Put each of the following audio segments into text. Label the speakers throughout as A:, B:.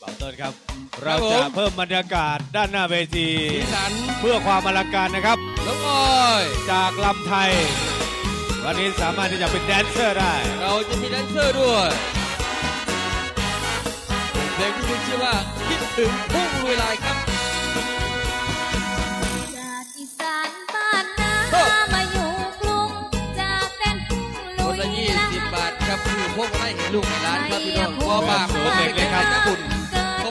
A: เบาต้นครับ เราจะเพิ่มบรรยากาศด้านหน้าเวที
B: สัน
A: เพื่อความอลังการนะครับ
B: น้องอ้อย
A: จากลำไทย วันนี้สามารถที่จะเป็นแดนเซอร์ได้
B: เราจะมีแดนเซอร์ด้วยเพลงที่มีชื่อว่าคิดถึงพุ่งลุยลายครับ
C: ละ
B: ยี่สิบบาทครับคือพวกไม่เห็นลูกในร้านครับพี่น้องพ่อบา
A: ปเด็กเลยครับ
B: ญี่ปุ่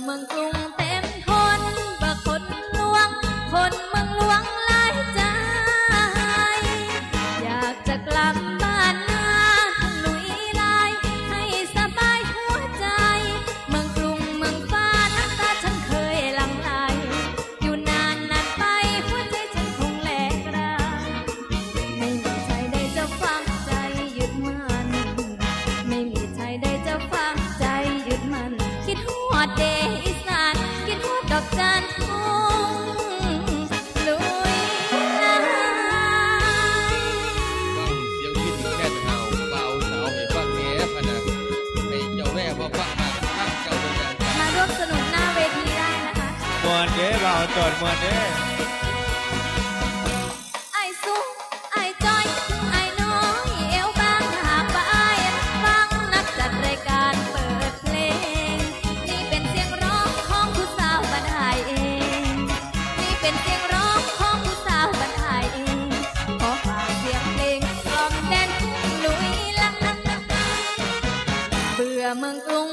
B: Mang วนเด้เบา
C: ตรวจมวนเด้ไอ้สุไอ้จ้อยไอ้น้ยเอวบางหากบ้ฟังนักจัดรายการเปิดเพลง นี่เป็นเสียงร้องของผู้สาวบรรหายเอง นี่เป็นเสียงร้องของผู้สาวบรรหาเอง ขอฝากเสียงเพลงกล่อมแดนหนุยลังเบื่อเมืองกรุง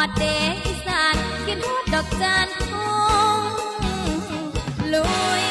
C: อดเดอีสานกิน
B: ฮอ
C: ด
A: ด
C: อกจานคงลุย